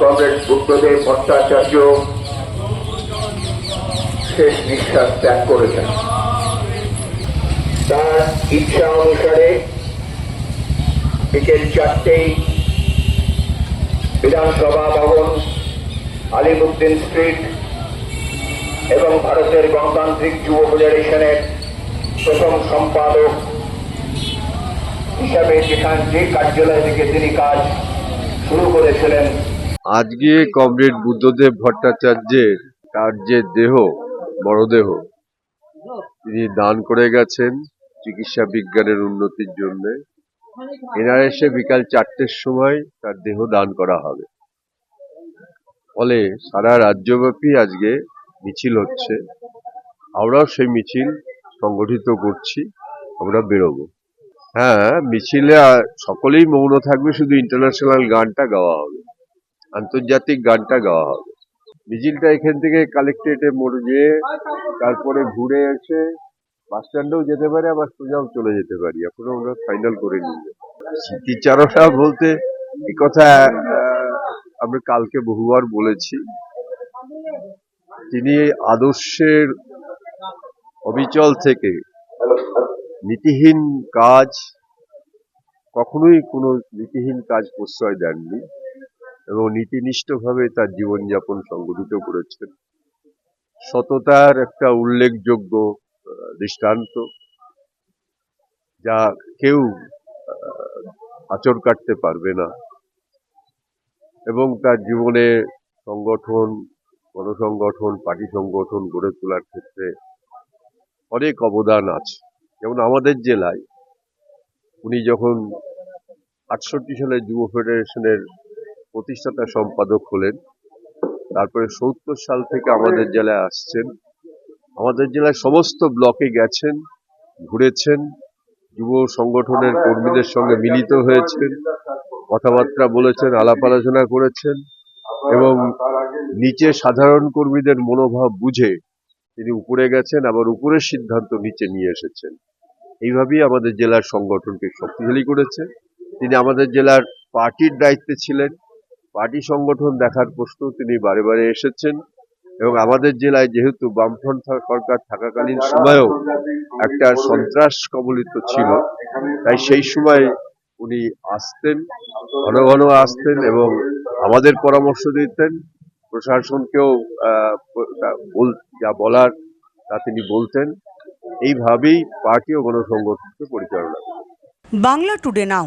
Comrade Buddhadeb Bhattacharya শেষ নিঃশ্বাস ত্যাগ করেছেন। তার ইচ্ছা অনুসারে বিকেল চারটেই বিধানসভা ভবন, আলিমুদ্দিন স্ট্রিট এবং ভারতের গণতান্ত্রিক যুব ফেডারেশনের প্রথম সম্পাদক হিসাবে যেখান যে কার্যালয় থেকে তিনি কাজ শুরু করেছিলেন আজকে কমরেড বুদ্ধদেব ভট্টাচার্যের তার যে দেহ বড়দেহ তিনি দান করে গেছেন চিকিৎসা বিজ্ঞানের উন্নতির জন্য। এনআরএসে বিকাল চারটের সময় তার দেহ দান করা হবে। ফলে সারা রাজ্যব্যাপী আজকে মিছিল হচ্ছে। আমরাও সেই মিছিল সংগঠিত করছি, আমরা বেরোবো। হ্যাঁ মিছিলে সকলেই মৌন থাকবে, শুধু ইন্টারন্যাশনাল গানটা গাওয়া হবে। আন্তর্জাতিক গানটা গাওয়া হবে। মিছিলটা এখান থেকে কালেক্টরেটে মোড় গিয়ে তারপরে ঘুরে এসে বাস স্ট্যান্ডেও যেতে পারে, আবার সোজাও চলে যেতে পারি। এখনও আমরা ফাইনাল করে নিই স্মৃতিচারণা বলতে এই কথা আমরা কালকে বহুবার বলেছি। তিনি এই আদর্শের অবিচল থেকে নীতিহীন কাজ, কখনোই কোনো নীতিহীন কাজ প্রশ্রয় দেননি। এবং নীতিনিষ্ঠভাবে তার জীবনযাপন সংগঠিত করেছেন। সততার একটা উল্লেখযোগ্য দৃষ্টান্ত, যা কেউ আচর কাটতে পারবে না এবং তার জীবনে সংগঠন, গণসংগঠন, পার্টি সংগঠন গড়ে তোলার ক্ষেত্রে অনেক অবদান আছে। যেমন আমাদের জেলায় উনি যখন আটষট্টি সালে যুব ফেডারেশনের প্রতিষ্ঠাতা সম্পাদক হলেন। তারপরে সত্তর সাল থেকে আমাদের জেলায় আসছেন। আমাদের জেলায় সমস্ত ব্লকে গেছেন, ঘুরেছেন, যুব সংগঠনের কর্মীদের সঙ্গে মিলিত হয়েছেন, কথাবার্তা বলেছেন, আলাপ আলোচনা করেছেন এবং নিচে সাধারণ কর্মীদের মনোভাব বুঝে তিনি উপরে গেছেন, আবার উপরের সিদ্ধান্ত নিচে নিয়ে এসেছেন। এইভাবেই আমাদের জেলার সংগঠনকে শক্তিশালী করেছে। তিনি আমাদের জেলার পার্টির দায়িত্বে ছিলেন। পার্টি সংগঠন দেখার প্রশ্ন তিনি বারে বারে এসেছেন এবং আমাদের জেলায় যেহেতু বামফ্রন্ট সরকার থাকাকালীন সময়েও একটা সন্ত্রাস কবলিত ছিল, তাই সেই সময় উনি আসতেন, ঘন ঘন আসতেন এবং আমাদের পরামর্শ দিতেন। প্রশাসনকেও যা বলার তা তিনি বলতেন। এইভাবেই পার্টি ও গণসংগঠনকে পরিচালনা বাংলা টুডে নাও।